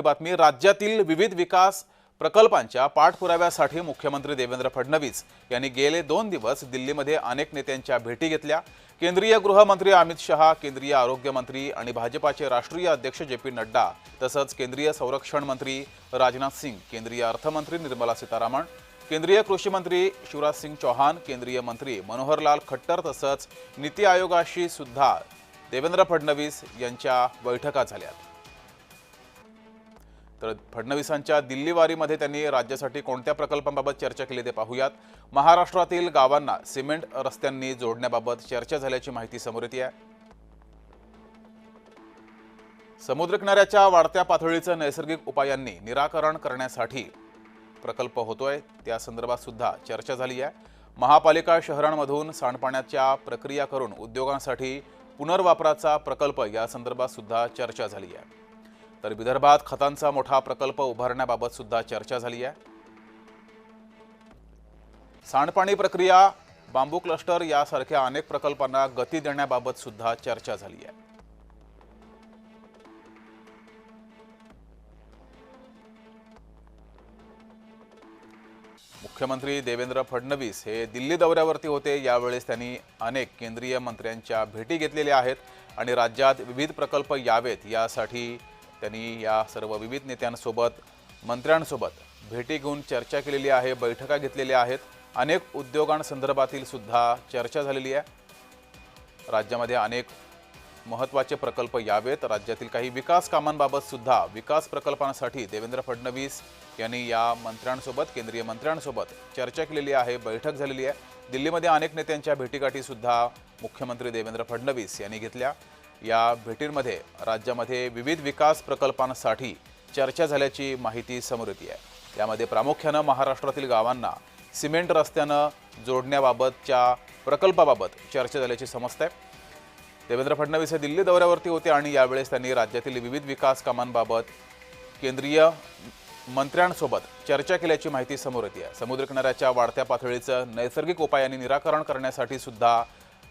बातमी राज्यातील विविध विकास प्रकल्पांच्या पाठपुराव्यासाठी मुख्यमंत्री देवेंद्र फडणवीस यांनी गेले दोन दिवस दिल्लीमध्ये अनेक नेत्यांच्या भेटी घेतल्या. केंद्रीय गृहमंत्री अमित शहा केंद्रीय आरोग्यमंत्री आणि भाजपाचे राष्ट्रीय अध्यक्ष जे पी नड्डा तसंच केंद्रीय संरक्षण मंत्री राजनाथ सिंग केंद्रीय अर्थमंत्री निर्मला सीतारामन केंद्रीय कृषी मंत्री शिवराज सिंग चौहान केंद्रीय मंत्री मनोहरलाल खट्टर तसंच नीती आयोगाशी सुद्धा देवेंद्र फडणवीस यांच्या बैठका झाल्यात. तर फडणवीसांच्या दिल्लीवारीमध्ये त्यांनी राज्यासाठी कोणत्या प्रकल्पांबाबत चर्चा केली ते पाहूयात. महाराष्ट्रातील गावांना सिमेंट रस्त्यांनी जोडण्याबाबत चर्चा झाल्याची माहिती समोर येते आहे. समुद्र किनाऱ्याच्या वाढत्या पातळीचं नैसर्गिक उपायांनी निराकरण करण्यासाठी प्रकल्प होतोय. त्या संदर्भात सुद्धा चर्चा झाली आहे. महापालिका शहरांमधून सांडपाण्याच्या प्रक्रिया करून उद्योगांसाठी पुनर्वापराचा प्रकल्प या संदर्भात सुद्धा चर्चा झाली आहे. तर विदर्भात खतांचा मोठा प्रकल्प उभारण्याबाबत सुद्धा चर्चा झाली आहे. सांडपाणी प्रक्रिया बांबू क्लस्टर यासारख्या अनेक प्रकल्पांना गती देण्याबाबत सुद्धा चर्चा झाली आहे. मुख्यमंत्री देवेंद्र फडणवीस हे दिल्ली दौऱ्यावरती होते यावेळेस त्यांनी अनेक केंद्रीय मंत्र्यांच्या भेटी घेतलेल्या आहेत आणि राज्यात विविध प्रकल्प यावेत यासाठी त्यांनी या सर्व विविध नेत्यांसोबत मंत्र्यांसोबत भेटी घेऊन चर्चा केलेली आहे बैठका घेतलेल्या आहेत. अनेक उद्योगांसंदर्भातील सुद्धा चर्चा झालेली आहे. राज्यामध्ये अनेक महत्त्वाचे प्रकल्प यावेत. राज्यातील काही विकास कामांबाबत सुद्धा विकास प्रकल्पांसाठी देवेंद्र फडणवीस यांनी या मंत्र्यांसोबत केंद्रीय मंत्र्यांसोबत चर्चा केलेली आहे बैठक झालेली आहे. दिल्लीमध्ये अनेक नेत्यांच्या भेटीगाठीसुद्धा मुख्यमंत्री देवेंद्र फडणवीस यांनी घेतल्या. या भेटींमध्ये राज्यामध्ये विविध विकास प्रकल्पांसाठी चर्चा झाल्याची माहिती समोर येते आहे. यामध्ये प्रामुख्यानं महाराष्ट्रातील गावांना सिमेंट रस्त्यानं जोडण्याबाबतच्या प्रकल्पाबाबत चर्चा झाल्याची आहे देवेंद्र फडणवीस हे दिल्ली दौऱ्यावरती होते आणि यावेळेस त्यांनी राज्यातील विविध विकास कामांबाबत केंद्रीय मंत्र्यांसोबत चर्चा केल्याची माहिती समोर येते आहे. समुद्र किनाऱ्याच्या वाढत्या पातळीचं नैसर्गिक उपायांनी निराकरण करण्यासाठी सुद्धा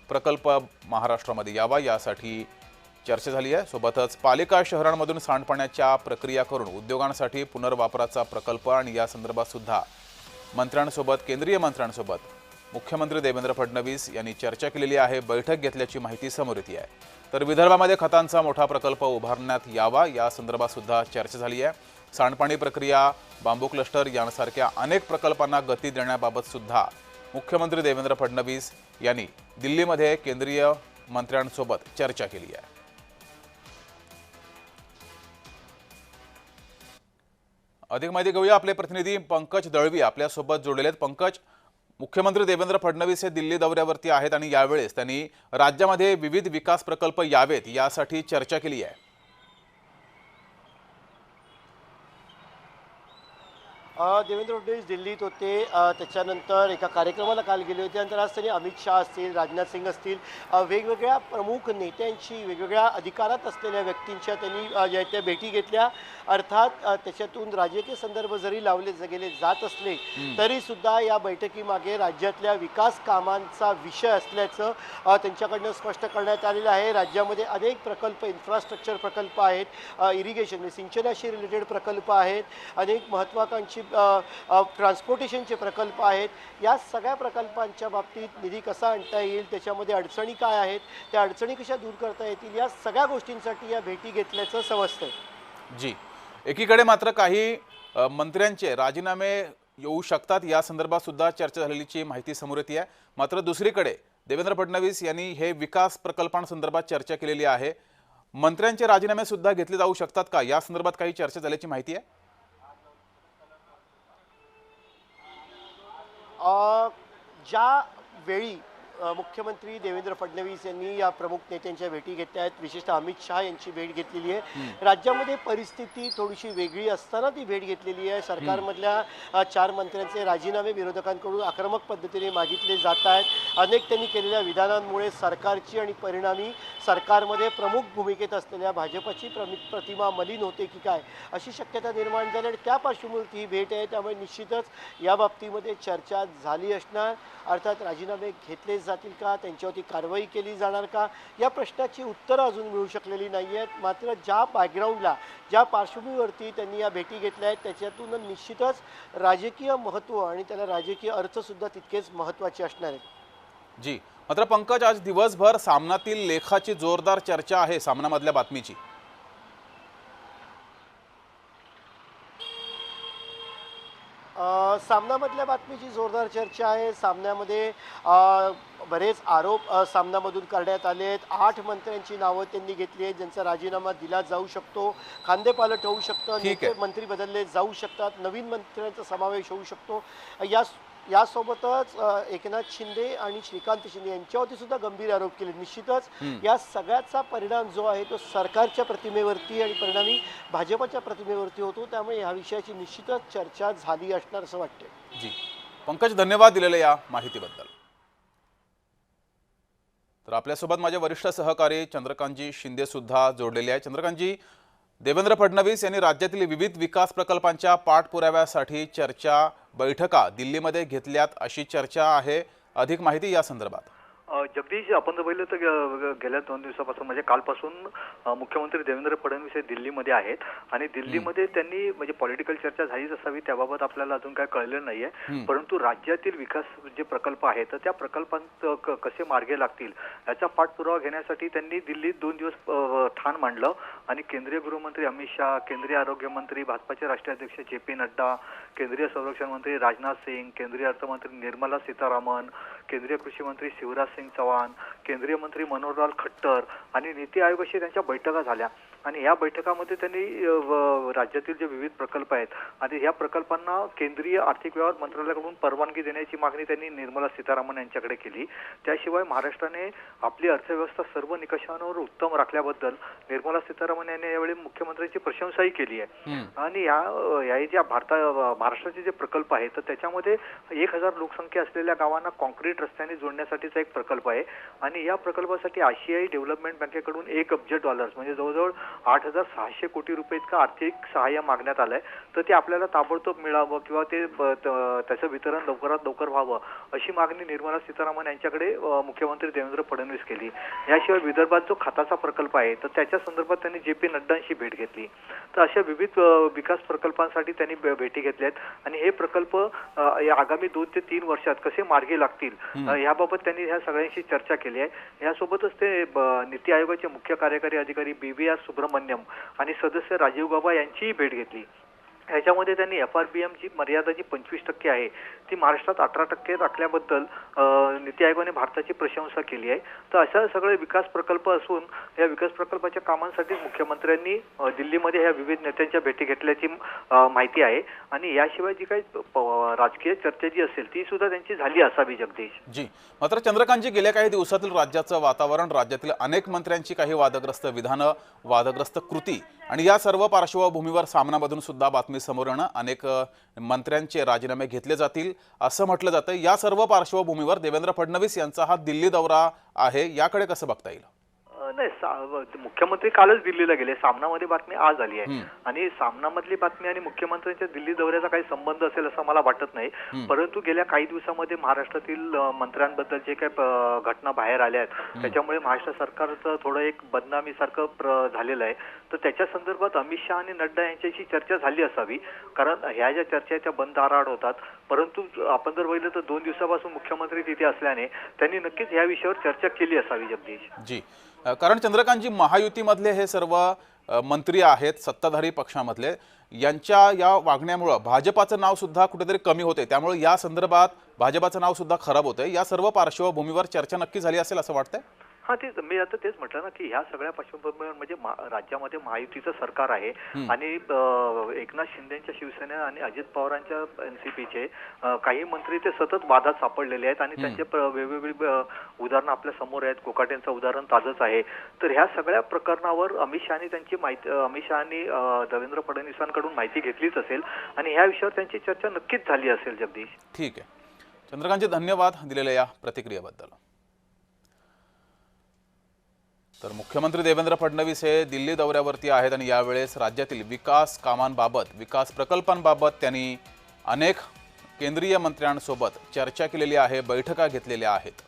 प्रकल्प महाराष्ट्रामध्ये यावा यासाठी चर्चा झाली आहे. सोबतच पालिका शहरांमधून सांडपाण्याच्या प्रक्रिया करून उद्योगांसाठी पुनर्वापराचा प्रकल्प आणि या संदर्भात सुद्धा मंत्र्यांसोबत केंद्रीय मंत्र्यांसोबत मुख्यमंत्री देवेंद्र फडणवीस यांनी चर्चा केलेली आहे बैठक घेतल्याची माहिती समोर येते आहे. तर विदर्भामध्ये खतांचा मोठा प्रकल्प उभारण्यात यावा या संदर्भात सुद्धा चर्चा झाली आहे. सांडपाणी प्रक्रिया बांबू क्लस्टर यांसारख्या अनेक प्रकल्पांना गती देण्याबाबत सुद्धा मुख्यमंत्री देवेंद्र फडणवीस यांनी दिल्लीमध्ये केंद्रीय मंत्र्यांसोबत चर्चा केली आहे. अधिक माहिती घेऊया आपले प्रतिनिधी पंकज दळवी आपल्यासोबत जोडलेले आहेत. पंकज मुख्यमंत्री देवेंद्र फडणवीस हे दिल्ली दौऱ्यावरती आहेत आणि यावेळेस त्यांनी राज्यामध्ये विविध विकास प्रकल्प यावेत यासाठी चर्चा केली आहे. देवेंद्र फडणवीस दिल्लीत होते. त्याच्यानंतर एका कार्यक्रमाला काल गेले होते. त्यानंतर आज त्यांनी अमित शहा असतील राजनाथ सिंग असतील वेगवेगळ्या प्रमुख नेत्यांची वेगवेगळ्या अधिकारात असलेल्या व्यक्तींच्या त्यांनी ज्या त्या भेटी घेतल्या. अर्थात त्याच्यातून राजकीय संदर्भ जरी लावले गेले जात असले तरी सुद्धा या बैठकीमागे राज्यातल्या विकास कामांचा विषय असल्याचं त्यांच्याकडनं स्पष्ट करण्यात आलेलं आहे. राज्यामध्ये अनेक प्रकल्प इन्फ्रास्ट्रक्चर प्रकल्प आहेत. इरिगेशन म्हणजे सिंचनाशी रिलेटेड प्रकल्प आहेत. अनेक महत्त्वाकांक्षी ट्रान्सपोर्टेशनचे प्रकल्प आहेत. या सगळ्या प्रकल्पांच्या बाबतीत निधी कसा आणता येईल? त्याच्यामध्ये अडचणी काय आहेत? त्या अडचणी कशा दूर करता येतील? या सगळ्या गोष्टींसाठी या भेटी घेतल्याचं समजतंय. जी. एकीकडे मात्र काही मंत्र्यांचे राजीनामे येऊ शकतात. या संदर्भात सुद्धा चर्चा झालेलीची माहिती समोर येते आहे. मात्र दुसरीकडे देवेंद्र फडणवीस यांनी हे विकास प्रकल्पांसंदर्भात चर्चा केलेली आहे. मंत्र्यांचे राजीनामे सुद्धा घेतले जाऊ शकतात का? या संदर्भात काही चर्चा झाल्याची माहिती आहे. ज्या वेळी मुख्यमंत्री देवेंद्र फडणवीस यांनी या प्रमुख नेत्यांच्या भेटी घेतल्या आहेत. विशेषतः अमित शहा यांची भेट घेतलेली आहे. राज्यामध्ये परिस्थिती थोडीशी वेगळी असताना ती भेट घेतलेली आहे. सरकारमधल्या चार मंत्र्यांचे राजीनामे विरोधकांकडून आक्रमक पद्धतीने मागितले जात आहेत. अनेक त्यांनी केलेल्या विधानांमुळे सरकारची आणि परिणामी सरकारमध्ये प्रमुख भूमिकेत असलेल्या भाजपची प्रमि प्रतिमा मलिन होते की काय अशी शक्यता निर्माण झाली आणि त्या पार्श्वभूमीवरती ही भेट आहे. त्यामुळे निश्चितच या बाबतीमध्ये चर्चा झाली असणार. अर्थात राजीनामे घेतले जातील का? त्यांच्यावरती कारवाई केली जाणार का? या प्रश्नाची उत्तरं अजून मिळू शकलेली नाही आहेत मात्र ज्या बॅकग्राऊंडला ज्या पार्श्वभूमीवरती त्यांनी या भेटी घेतल्या आहेत त्याच्यातून निश्चितच राजकीय महत्त्व आणि त्याला राजकीय अर्थसुद्धा तितकेच महत्त्वाचे असणार आहेत. जी. मात्र पंकज आज दिवसभर सामनातील लेखाची जोरदार चर्चा आहे सामनामधल्या बातमीची. सामनामधल्या बातमीची जोरदार चर्चा आहे. सामन्यामध्ये बरेच आरोप सामन्यामधून करण्यात आले आहेत. आठ मंत्र्यांची नावं त्यांनी घेतली आहेत. ज्यांचा राजीनामा दिला जाऊ शकतो खांदेपालट होऊ शकतं मंत्री बदलले जाऊ शकतात नवीन मंत्र्यांचा समावेश होऊ शकतो. या यासोबतच एकनाथ शिंदे आणि श्रीकांत शिंदे यांच्यावरती सुद्धा गंभीर आरोप केले. निश्चितच या सगळ्याचा परिणाम जो आहे तो सरकारच्या प्रतिमेवरती आणि परिणामी भाजपच्या प्रतिमेवरती होतो. त्यामुळे ह्या विषयाची निश्चितच चर्चा झाली असणार असं वाटतं जी. पंकज धन्यवाद दिलेल्या या माहितीबद्दल. तर आपल्यासोबत माझे वरिष्ठ सहकारी चंद्रकांतजी शिंदे सुद्धा जोडलेले आहे चंद्रकांतजी देवेंद्र फडणवीस यांनी राज्यातील विविध विकास प्रकल्पांच्या पाठपुराव्यासाठी चर्चा बैठका दिल्लीमध्ये घेतल्यात अशी चर्चा आहे. अधिक माहिती या संदर्भात. जगदीश आपण जर पाहिलं तर गे- गेल्या दोन दिवसापासून म्हणजे कालपासून अ, मुख्यमंत्री देवेंद्र फडणवीस हे दिल्लीमध्ये आहेत. आणि दिल्लीमध्ये त्यांनी म्हणजे पॉलिटिकल चर्चा झालीच असावी त्याबाबत आपल्याला अजून काय कळलेलं नाहीये. परंतु राज्यातील विकास जे प्रकल्प आहेत तर त्या प्रकल्पांत क- कसे मार्गे लागतील याचा पाठपुरावा घेण्यासाठी त्यांनी दिल्लीत दोन दिवस अ, ठाण मांडलं. आणि केंद्रीय गृहमंत्री अमित शहा केंद्रीय आरोग्य मंत्री भाजपाचे राष्ट्रीय अध्यक्ष जे पी नड्डा केंद्रीय संरक्षण मंत्री राजनाथ सिंग केंद्रीय अर्थमंत्री निर्मला सीतारामन केंद्रीय कृषी मंत्री शिवराज सिंग चौहान केंद्रीय मंत्री मनोहरलाल खट्टर आणि नीती आयोगाशी त्यांच्या बैठका झाल्या. आणि या बैठकामध्ये त्यांनी राज्यातील जे विविध प्रकल्प आहेत आणि या प्रकल्पांना केंद्रीय आर्थिक व्यवहार मंत्रालयाकडून परवानगी देण्याची मागणी त्यांनी निर्मला सीतारामन यांच्याकडे केली. त्याशिवाय महाराष्ट्राने आपली अर्थव्यवस्था सर्व निकषांवर उत्तम राखल्याबद्दल निर्मला सीतारामन यांनी यावेळी मुख्यमंत्र्यांची प्रशंसाही केली आहे. आणि या या ज्या भारता महाराष्ट्राचे जे प्रकल्प आहेत तर त्याच्यामध्ये एक हजार लोकसंख्या असलेल्या गावांना कॉन्क्रीट रस्त्याने जोडण्यासाठीचा एक प्रकल्प आहे. आणि या प्रकल्पासाठी आशियाई डेव्हलपमेंट बँकेकडून एक अब्ज डॉलर्स म्हणजे जवळजवळ आठ हजार सहाशे कोटी रुपये इतकं आर्थिक सहाय्य मागण्यात आलंय. तर ते आपल्याला ताबडतोब मिळावं किंवा ते त्याचं वितरण लवकरात लवकर व्हावं अशी मागणी निर्मला सीतारामन यांच्याकडे मुख्यमंत्री देवेंद्र फडणवीस केली. याशिवाय विदर्भात जो खताचा प्रकल्प आहे तर त्याच्या संदर्भात त्यांनी जे पी नड्डांशी भेट घेतली. तर अशा विविध विकास प्रकल्पांसाठी त्यांनी भेटी घेतल्या आहेत आणि हे प्रकल्प आगामी दोन ते तीन वर्षात कसे मार्गी लागतील याबाबत त्यांनी ह्या सगळ्यांशी चर्चा केली आहे. यासोबतच ते नीती आयोगाचे मुख्य कार्यकारी अधिकारी बी व्ही आर सुब्रमण्यम आणि सदस्य राजीव बाबा यांचीही भेट घेतली. ह्याच्यामध्ये त्यांनी एफ आर बी एमची मर्यादा जी पंचवीस टक्के आहे ती महाराष्ट्रात अठरा टक्के राखल्याबद्दल नीती आयोगाने भारताची प्रशंसा केली आहे. तर अशा सगळे विकास प्रकल्प असून या विकास प्रकल्पाच्या कामांसाठी मुख्यमंत्र्यांनी दिल्लीमध्ये ह्या विविध नेत्यांच्या भेटी घेतल्याची माहिती आहे. आणि याशिवाय जी काही प- राजकीय चर्चा जी असेल ती सुद्धा त्यांची झाली असावी जगदीश. जी. मात्र चंद्रकांतजी गेल्या काही दिवसातील राज्याचं वातावरण राज्यातील अनेक मंत्र्यांची काही वादग्रस्त विधानं वादग्रस्त कृती आणि या सर्व पार्श्वभूमीवर सामनामधून सुद्धा बातमी समोर येणं अनेक मंत्र्यांचे राजीनामे घेतले जातील असं म्हटलं जातं या सर्व पार्श्वभूमीवर देवेंद्र फडणवीस यांचा हा दिल्ली दौरा आहे. याकडे कसं बघता येईल? नाही मुख्यमंत्री कालच दिल्लीला गेले. सामनामध्ये बातमी आज आली आहे. आणि सामनामधली बातमी आणि मुख्यमंत्र्यांच्या दिल्ली दौऱ्याचा काही संबंध असेल असं मला वाटत नाही. परंतु गेल्या काही दिवसामध्ये महाराष्ट्रातील मंत्र्यांबद्दल जे काही घटना बाहेर आल्या आहेत त्याच्यामुळे महाराष्ट्र सरकारचं थोडं एक बदनामीसारखं झालेलं आहे. तर त्याच्या संदर्भात अमित शहा आणि नड्डा यांच्याशी चर्चा झाली असावी. कारण ह्या ज्या चर्चा आहेत त्या बंद आराड होतात. परंतु आपण जर पाहिलं तर दोन दिवसापासून मुख्यमंत्री तिथे असल्याने त्यांनी नक्कीच या विषयावर चर्चा केली असावी जगदीश. जी. कारण चंद्रकांतजी महायुतीमधले हे सर्व मंत्री आहेत सत्ताधारी पक्षामधले यांच्या या वागण्यामुळं भाजपाचं नाव सुद्धा कुठेतरी कमी होते त्यामुळे या संदर्भात भाजपाचं नाव सुद्धा खराब होतं या सर्व पार्श्वभूमीवर चर्चा नक्की झाली असेल असं वाटतंय? हा तेच. मी आता तेच म्हटलं ना की ह्या सगळ्या पार्श्वभूमीवर म्हणजे राज्यामध्ये महायुतीचं सरकार आहे आणि एकनाथ शिंदेच्या शिवसेना आणि अजित पवारांच्या एनसीपीचे काही मंत्री ते सतत वादात सापडलेले आहेत आणि त्यांचे वेगवेगळी उदाहरणं आपल्यासमोर आहेत. कोकाटेंचं उदाहरण ताजंच आहे. तर ह्या सगळ्या प्रकरणावर अमित शहानी त्यांची माहिती अमित शहानी अं, देवेंद्र फडणवीसांकडून माहिती घेतलीच असेल आणि ह्या विषयावर त्यांची चर्चा नक्कीच झाली असेल जगदीश. ठीक आहे. चंद्रकांतजी धन्यवाद दिलेल्या या प्रतिक्रियेबद्दल. तर मुख्यमंत्री देवेंद्र फडणवीस हे दिल्ली दौऱ्यावरती आहेत आणि यावेळेस राज्यातील विकास कामांबाबत विकास प्रकल्पांबाबत त्यांनी अनेक केंद्रीय मंत्र्यांसोबत चर्चा केलेली आहे बैठका घेतलेल्या आहेत.